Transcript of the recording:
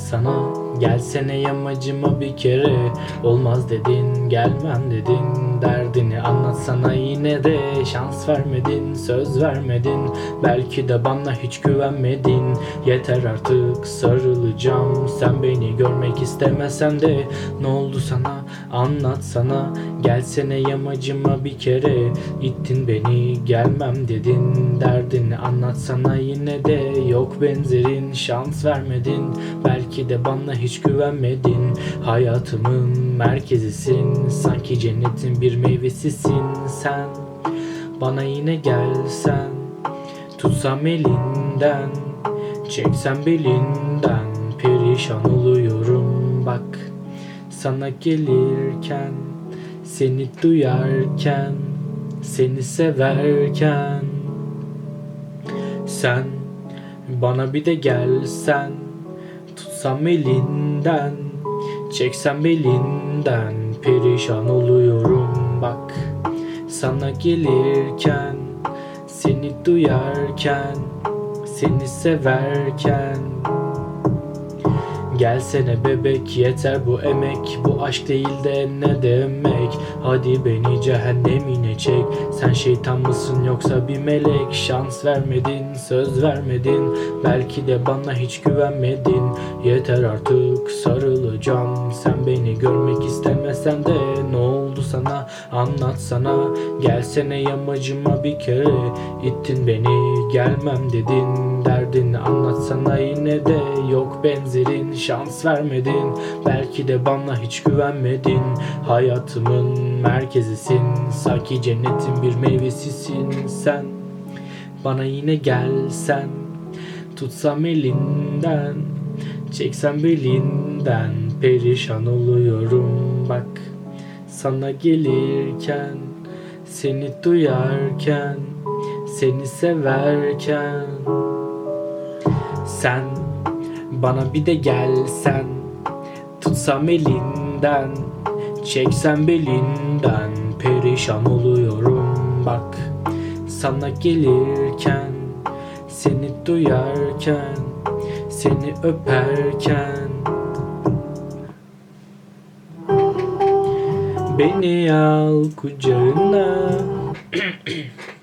sana Gelsene yamacıma bir kere. Olmaz dedin gelmem dedin. Derdini anlatsana yine de. Şans vermedin söz vermedin. Belki de bana hiç güvenmedin. Yeter artık sarılacağım. Sen beni görmek istemesen de. Ne oldu sana? Anlatsana. Gelsene yamacıma bir kere. İttin beni gelmem dedin. Derdini anlatsana yine de. Yok benzerin şans vermedin. Belki de bana hiç güvenmedin. Hayatımın merkezisin. Sanki cennetin bir meyvesisin. Sen Bana yine gelsen Tutsam elinden Çeksem belinden Perişan oluyorum. Bak Sana gelirken Seni duyarken Seni severken Sen bana bir de gelsen Tutsam elinden Çeksem belinden Perişan oluyorum. Bak Sana gelirken Seni duyarken Seni severken Gelsene bebek yeter bu emek. Bu aşk değil de ne demek? Hadi beni cehennemine çek. Sen şeytan mısın yoksa bir melek? Şans vermedin söz vermedin. Belki de bana hiç güvenmedin. Yeter artık sarılacağım. Sen beni görmek istemesen de Ne oldu sana? Anlatsana. Gelsene yamacıma bir kere. İttin beni gelmem dedin. Derdini anlatsana yine de. Yok benzerin şans vermedin. Belki de bana hiç güvenmedin. Hayatımın merkezisin. Sanki cennetin bir meyvesisin. Sen Bana yine gelsen Tutsam elinden Çeksem belinden Perişan oluyorum. Bak Sana gelirken Seni duyarken Seni severken Sen bana bir de gelsen Tutsam elinden Çeksem belinden Perişan oluyorum. Bak Sana gelirken Seni duyarken Seni öperken. Beni al kucağına